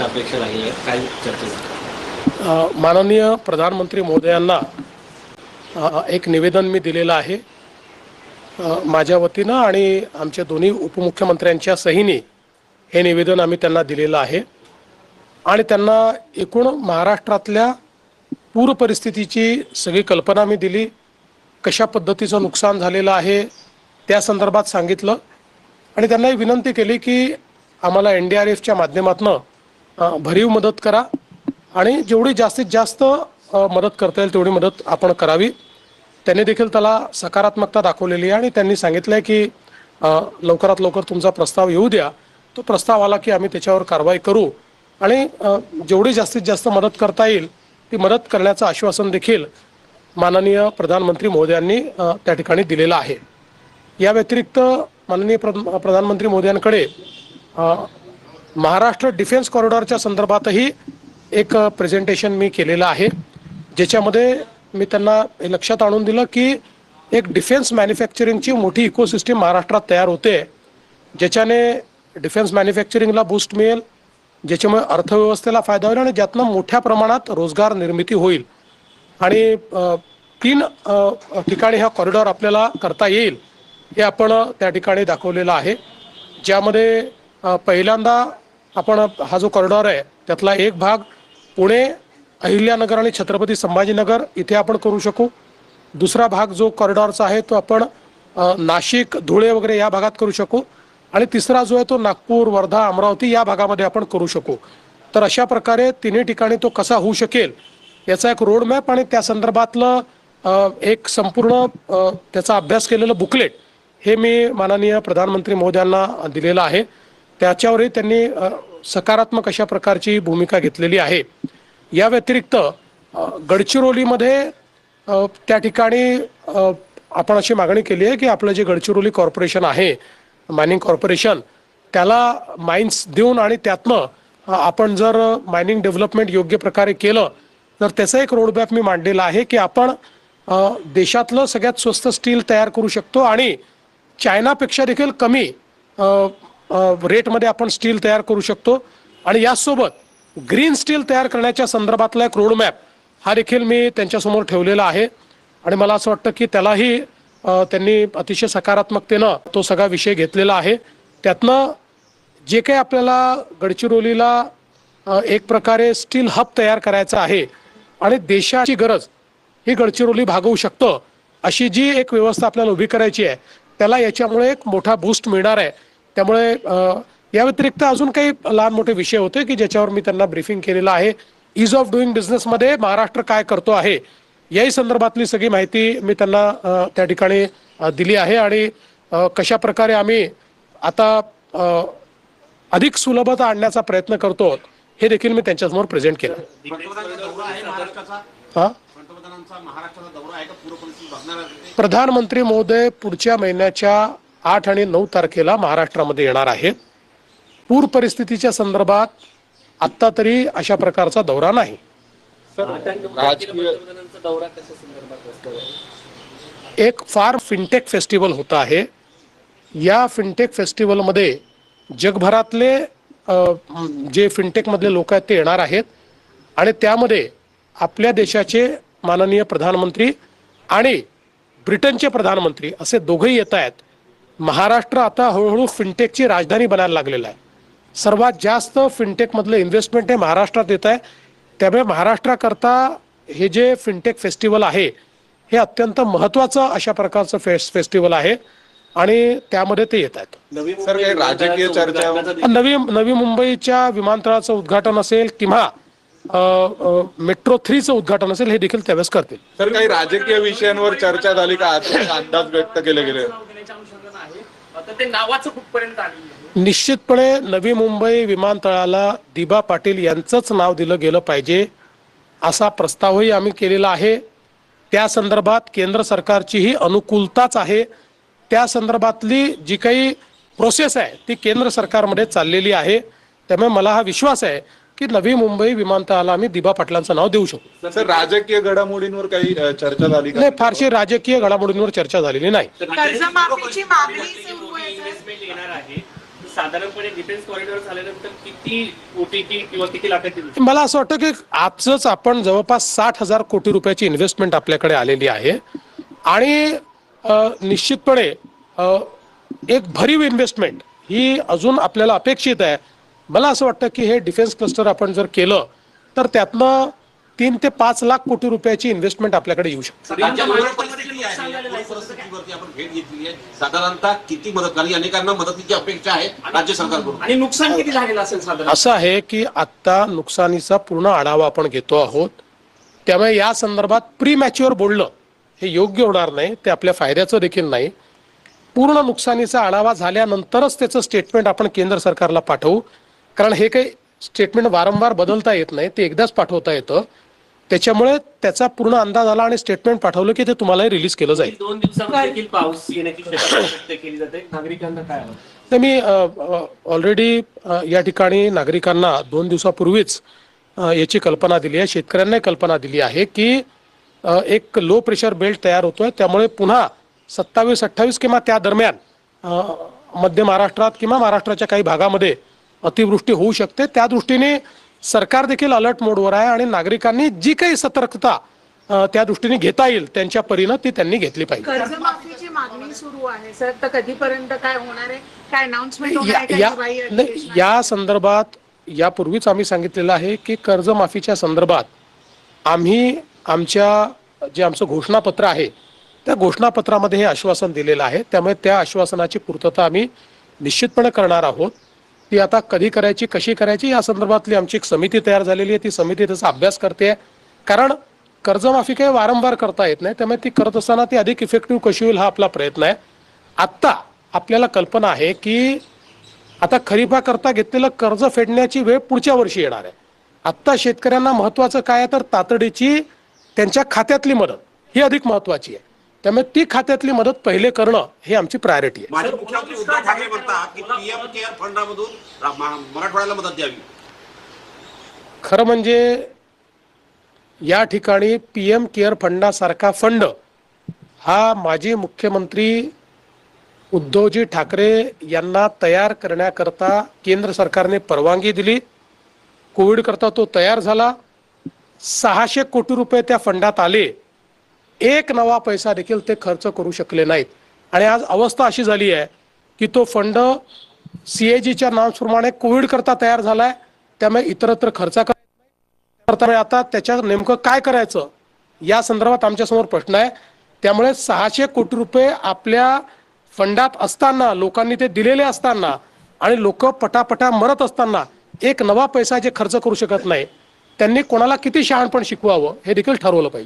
अशा अपेक्षा लागलेल्या आहेत. काय चर्चा माननीय प्रधानमंत्री महोदयांना एक निवेदन मी दिलेलं आहे. माझ्या वतीनं आणि आमच्या दोन्ही उपमुख्यमंत्र्यांच्या सहीने हे निवेदन आम्ही त्यांना दिलेलं आहे. आणि त्यांना एकूण महाराष्ट्रातल्या पूर परिस्थितीची सगळी कल्पना मी दिली. कशा पद्धतीचं नुकसान झालेलं आहे त्या संदर्भात सांगितलं. आणि त्यांना ही विनंती केली की आम्हाला एन डी आर एफच्या माध्यमातून भरीव मदत करा आणि जेवढी जास्तीत जास्त मदत करता येईल तेवढी मदत आपण करावी. त्यांनी देखील त्याला सकारात्मकता दाखवलेली आहे आणि त्यांनी सांगितलं आहे की लवकरात लवकर तुमचा प्रस्ताव येऊ द्या. तो प्रस्ताव आला की आम्ही त्याच्यावर कारवाई करू. आणि जेवढी जास्तीत जास्त मदत करता येईल ती मदत करण्याचं आश्वासन देखील माननीय प्रधानमंत्री मोदयांनी त्या ठिकाणी दिलेलं आहे. या व्यतिरिक्त माननीय प्रधानमंत्री मोदयांकडे महाराष्ट्र डिफेन्स कॉरिडॉरच्या संदर्भातही एक प्रेझेंटेशन मी केलेलं आहे. ज्याच्यामध्ये मी त्यांना हे लक्षात आणून दिलं की एक डिफेन्स मॅन्युफॅक्चरिंगची मोठी इकोसिस्टीम महाराष्ट्रात तयार होते. ज्याच्याने डिफेन्स मॅन्युफॅक्चरिंगला बूस्ट मिळेल ज्याच्यामुळे अर्थव्यवस्थेला फायदा होईल आणि ज्यातनं मोठ्या प्रमाणात रोजगार निर्मिती होईल. आणि तीन ठिकाणी हा कॉरिडॉर आपल्याला करता येईल हे आपण त्या ठिकाणी दाखवलेलं आहे. ज्यामध्ये पहिल्यांदा आपण हा जो कॉरिडॉर आहे त्यातला एक भाग पुणे अहिल्यानगर आणि छत्रपती संभाजीनगर इथे आपण करू शकू. दुसरा भाग जो कॉरिडॉरचा आहे तो आपण नाशिक धुळे वगैरे या भागात करू शकू. आणि तिसरा जो आहे तो नागपूर वर्धा अमरावती या भागामध्ये आपण करू शकू. तर अशा प्रकारे तिन्ही ठिकाणी तो कसा होऊ शकेल याचा एक रोडमॅप आणि त्या संदर्भातलं एक संपूर्ण त्याचा अभ्यास केलेलं बुकलेट हे मी माननीय प्रधानमंत्री महोदयांना दिलेलं आहे. त्याच्यावरही त्यांनी सकारात्मक अशा प्रकारची भूमिका घेतलेली आहे. या व्यतिरिक्त गडचिरोलीमध्ये त्या ठिकाणी आपण अशी मागणी केली आहे की आपलं जे गडचिरोली कॉर्पोरेशन आहे मायनिंग कॉर्पोरेशन त्याला माइन्स देऊन आणि त्यातनं आपण जर मायनिंग डेव्हलपमेंट योग्य प्रकारे केलं तर त्याचा एक रोडमॅप मी मांडलेला आहे की आपण देशातलं सगळ्यात स्वस्त स्टील तयार करू शकतो आणि चायनापेक्षा देखील कमी रेटमध्ये आपण स्टील तयार करू शकतो. आणि याचसोबत ग्रीन स्टील तयार करण्याच्या संदर्भातला एक रोडमॅप हा देखील मी त्यांच्यासमोर ठेवलेला आहे. आणि मला असं वाटतं की त्यालाही त्यांनी अतिशय सकारात्मकतेनं तो सगळा विषय घेतलेला आहे. त्यातनं जे काही आपल्याला गडचिरोलीला एक प्रकारे स्टील हब तयार करायचा आहे आणि देशाची गरज ही गडचिरोली भागवू शकतं अशी जी एक व्यवस्था आपल्याला उभी करायची आहे त्याला याच्यामुळे एक मोठा बूस्ट मिळणार आहे. त्यामुळे या व्यतिरिक्त अजून काही लहान मोठे विषय होते की ज्याच्यावर मी त्यांना ब्रीफिंग केलेलं आहे. इज ऑफ डुईंग बिझनेसमध्ये महाराष्ट्र काय करतो आहे याही संदर्भातली सगळी माहिती मी त्यांना त्या ठिकाणी दिली आहे आणि कशा प्रकारे आम्ही आता अधिक सुलभता आणण्याचा प्रयत्न करतो हे देखील मी त्यांच्यासमोर प्रेझेंट केलं. हा? प्रधानमंत्री महोदय पुढच्या महिन्याच्या आठ आणि नऊ तारखेला महाराष्ट्रामध्ये येणार आहेत पूर परिस्थितीच्या संदर्भात आत्ता तरी अशा प्रकारचा दौरा नाही. राजकीय दौरा कशा संदर्भात असणार आहे? एक फार फिनटेक फेस्टिवल होतं आहे. या फिनटेक फेस्टिवलमध्ये जगभरातले जे फिनटेकमधले लोक आहेत ते येणार आहेत. आणि त्यामध्ये आपल्या देशाचे माननीय प्रधानमंत्री आणि ब्रिटनचे प्रधानमंत्री असे दोघेही येत आहेत. महाराष्ट्र आता हळूहळू फिनटेकची राजधानी बनायला लागलेलं आहे. सर्वात जास्त फिनटेकमधलं इन्व्हेस्टमेंट हे महाराष्ट्रात येत आहे. त्यामुळे महाराष्ट्राकरता हे जे फिनटेक फेस्टिवल आहे हे अत्यंत महत्त्वाचं अशा प्रकारचं फेस फेस्टिवल आहे आणि त्यामध्ये ते येत आहेत. नवी सर काही राजकीय चर्चा नवी नवी मुंबईच्या विमानतळाचं उद्घाटन असेल किंवा मेट्रो थ्रीचं उद्घाटन असेल हे देखील त्यावेळेस करतील. सर काही राजकीय विषयांवर चर्चा झाली का? आज अंदाज व्यक्त केले गेले. ते नावाचं कुठपर्यंत आलेलं निश्चितपणे नवी मुंबई विमानतळाला दिबा पाटील यांचंच नाव दिलं गेलं पाहिजे असा प्रस्तावही आम्ही केलेला आहे. त्या संदर्भात केंद्र सरकारचीही अनुकूलताच आहे. त्या संदर्भातली जी काही प्रोसेस आहे ती केंद्र सरकारमध्ये चाललेली आहे. त्यामुळे मला हा विश्वास आहे की नवी मुंबई विमानतळाला आम्ही दिबा पाटलांचं नाव देऊ शकतो सर राजकीय घडामोडींवर काही अ, चर्चा झाली का? नाही फारशी राजकीय घडामोडींवर चर्चा झालेली नाही. कर्जमाफीची मागणी सुरू आहे सर. इन्व्हेस्टमेंट येणार आहे. साधारणपणे डिफेन्स कॉरिडॉर झाल्यानंतर किती कोटीची किंवा किती लाखाची होईल? मला असं वाटतं की आजच आपण जवळपास साठ हजार कोटी रुपयाची इन्व्हेस्टमेंट आपल्याकडे आलेली आहे. आणि निश्चितपणे एक भरीव इन्व्हेस्टमेंट ही अजून आपल्याला अपेक्षित आहे. मला असं वाटतं की हे डिफेन्स क्लस्टर आपण जर केलं तर त्यातनं तीन ते पाच लाख कोटी रुपयाची इन्व्हेस्टमेंट आपल्याकडे येऊ शकते. परिस्थिती नुकसान आहे. झालेलं आहे. पूर परिस्थितीवरती आपण भेट घेतली आहे. साधारणतः किती मदत कारण अनेकांना मदतीची अपेक्षा आहे राज्य सरकारकडून. आणि नुकसान किती झालेलं असेल साधारण? असं आहे की आत्ता नुकसानीचा पूर्ण आढावा आपण घेतो आहोत. त्यामुळे या संदर्भात प्री मॅच्युअर बोलणं हे योग्य होणार नाही. ते आपल्या फायद्याचं देखील नाही. पूर्ण नुकसानीचा आढावा झाल्यानंतरच त्याचं स्टेटमेंट आपण केंद्र सरकारला पाठवू. कारण हे काही स्टेटमेंट वारंवार बदलता येत नाही. ते एकदाच पाठवता येतं. त्याच्यामुळे त्याचा पूर्ण अंदाज आला आणि स्टेटमेंट पाठवलं की ते तुम्हालाही रिलीज केलं जाईल. दोन दिवसामध्ये देखील पाऊस येण्याची शक्यता व्यक्त केली जाते. नागरिकांना काय तर मी ऑलरेडी या ठिकाणी नागरिकांना दोन दिवसापूर्वीच याची कल्पना दिली आहे. शेतकऱ्यांनाही कल्पना दिली आहे की एक लो प्रेशर बेल्ट तयार होतोय. त्यामुळे पुन्हा सत्तावीस अठ्ठावीस किंवा त्या दरम्यान मध्य महाराष्ट्रात किंवा महाराष्ट्राच्या काही भागामध्ये अतिवृष्टी होऊ शकते. त्या दृष्टीने सरकार देखील अलर्ट मोडवर आहे आणि नागरिकांनी जी काही सतर्कता त्या दृष्टीने घेता येईल त्यांच्या परीनं ती त्यांनी घेतली पाहिजे. कर्जमाफीची मागणी सुरू आहे सर. तर कधीपर्यंत काय होणार आहे? काय अनाउन्समेंट होणार? या संदर्भात यापूर्वीच आम्ही सांगितलेलं आहे की कर्जमाफीच्या संदर्भात आम्ही आमच्या जे आमचं घोषणापत्र आहे त्या घोषणापत्रामध्ये हे आश्वासन दिलेलं आहे. त्यामुळे त्या आश्वासनाची पूर्तता आम्ही निश्चितपणे करणार आहोत. ती आता कधी करायची कशी करायची या संदर्भातली आमची एक समिती तयार झालेली आहे. ती समिती त्याचा अभ्यास करते. कारण कर्जमाफी काही वारंवार करता येत नाही. त्यामुळे ती करत असताना ती अधिक इफेक्टिव्ह कशी होईल हा आपला प्रयत्न आहे. आत्ता आपल्याला कल्पना आहे की आता खरीपाकरता घेतलेलं कर्ज फेडण्याची वेळ पुढच्या वर्षी येणार आहे. आत्ता शेतकऱ्यांना महत्वाचं काय आहे तर तातडीची त्यांच्या खात्यातली मदत ही अधिक महत्वाची आहे. त्यामुळे ती खात्यातली मदत पहिले करणं हे आमची प्रायोरिटी आहे. माजी मुख्यमंत्री उद्धव ठाकरे म्हणतात की पीएम केअर फंडामधून मराठवाड्याला मदत द्यावी. खरं म्हणजे या ठिकाणी पी एम केअर फंडासारखा फंड हा माजी मुख्यमंत्री उद्धवजी ठाकरे यांना तयार करण्याकरता केंद्र सरकारने परवानगी दिली. कोविड करता तो तयार झाला. सहाशे कोटी रुपये त्या फंडात आले. एक नवा पैसा देखील ते खर्च करू शकले नाहीत. आणि आज अवस्था अशी झाली आहे की तो फंड सीएजीच्या नॉर्म्सप्रमाणे कोविड करता तयार झालाय. त्यामुळे इतरत्र खर्च करता आता त्याच्या नेमकं काय करायचं या संदर्भात आमच्यासमोर प्रश्न आहे. त्यामुळे सहाशे कोटी रुपये आपल्या फंडात असताना लोकांनी ते दिलेले असताना आणि लोक पटापटा मरत असताना एक नवा पैसा जे खर्च करू शकत नाही त्यांनी कोणाला किती शहाणपण शिकवावं हे देखील ठरवलं पाहिजे.